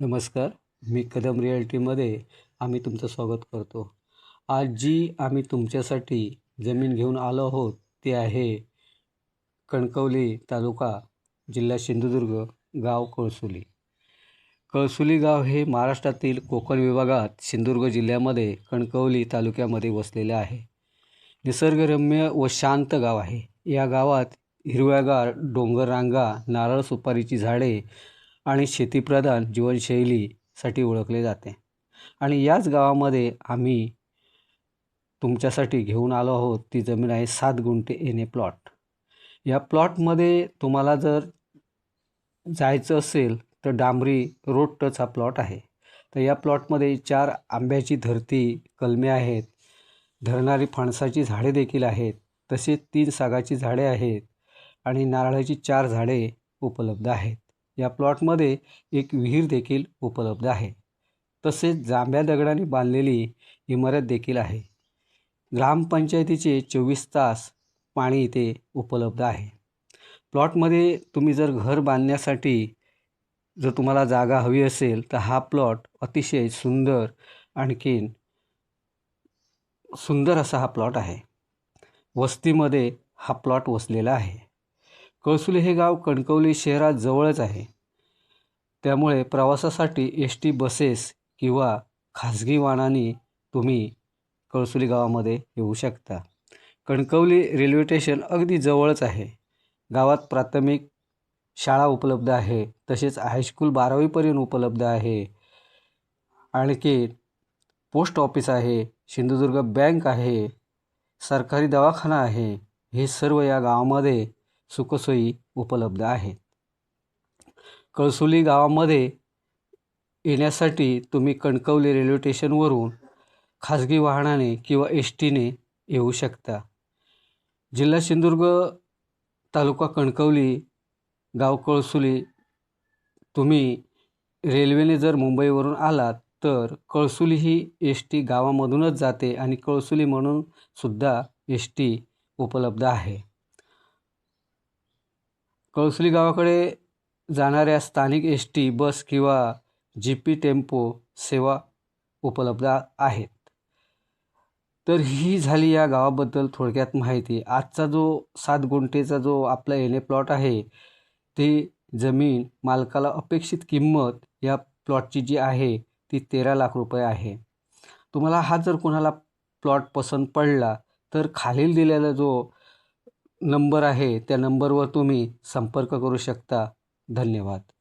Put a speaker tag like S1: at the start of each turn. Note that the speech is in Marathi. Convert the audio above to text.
S1: नमस्कार. मी कदम रियाल्टीमध्ये आम्ही तुमचं स्वागत करतो. आज जी आम्ही तुमच्यासाठी जमीन घेऊन आलो आहोत ती आहे कणकवली तालुका जिल्हा सिंधुदुर्ग गाव कळसुली. कळसुली गाव हे महाराष्ट्रातील कोकण विभागात सिंधुदुर्ग जिल्ह्यामध्ये कणकवली तालुक्यामध्ये वसलेले आहे. निसर्गरम्य व शांत गाव आहे. या गावात हिरव्यागार डोंगररांगा नारळ सुपारीची झाडे आणि शेतीप्रधान जीवनशैलीसाठी ओळखले जाते. आणि याच गावामध्ये आम्ही तुमच्यासाठी घेऊन आलो आहोत. ती जमीन आहे सात गुंठे एने प्लॉट. या प्लॉटमध्ये तुम्हाला जर जायचं असेल तर डांबरी रोड टच हा प्लॉट आहे. तर या प्लॉटमध्ये चार आंब्याची धरती कलमे आहेत. धरणारी फणसाची झाडे देखील आहेत. तसेच तीन सागाची झाडे आहेत. आणि नारळाची चार झाडे उपलब्ध आहेत. या प्लॉटमध्ये एक विहीर देखील उपलब्ध आहे. तसेच जांभ्या दगडाने बांधलेली इमारत देखील आहे. ग्रामपंचायतीचे चोवीस तास पाणी इथे उपलब्ध आहे. प्लॉटमध्ये तुम्ही जर घर बांधण्यासाठी जर तुम्हाला जागा हवी असेल तर हा प्लॉट अतिशय सुंदर आणखीन सुंदर असा हा प्लॉट आहे. वस्तीमध्ये हा प्लॉट वसलेला आहे. कळसुले हे गाव कणकवली शहरात जवळच आहे. त्यामुळे प्रवासासाठी एस टी बसेस किंवा खाजगी वाहनाने तुम्ही कळसुली गावामध्ये येऊ शकता. कणकवली रेल्वे स्टेशन अगदी जवळच आहे. गावात प्राथमिक शाळा उपलब्ध आहे तसेच हायस्कूल बारावीपर्यंत उपलब्ध आहे. आणखी पोस्ट ऑफिस आहे सिंधुदुर्ग बँक आहे सरकारी दवाखाना आहे हे सर्व या गावामध्ये सुखसोयी उपलब्ध आहेत. कळसुली गावामध्ये येण्यासाठी तुम्ही कणकवली रेल्वे स्टेशनवरून खाजगी वाहनाने किंवा एस टीने येऊ शकता. जिल्हा सिंधुदुर्ग तालुका कणकवली गाव कळसुली तुम्ही रेल्वेने जर मुंबईवरून आलात तर कळसुली ही एस टी गावामधूनच जाते आणि कळसुली म्हणून सुद्धा एस टी उपलब्ध आहे. कळसुली गावाकडे जाणाऱ्या स्थानिक एस टी बस किंवा जी पी टेम्पो सेवा उपलब्ध आहेत. तर ही झाली या गावाबद्दल थोडक्यात माहिती. आजचा जो सात गुंठेचा जो आपला एने प्लॉट आहे ते जमीन मालकाला अपेक्षित किंमत या प्लॉटची जी आहे ती तेरा लाख रुपये आहे. तुम्हाला हा जर कोणाला प्लॉट पसंत पडला तर खालील दिलेला जो नंबर आहे त्या नंबरवर तुम्ही संपर्क करू शकता. धन्यवाद.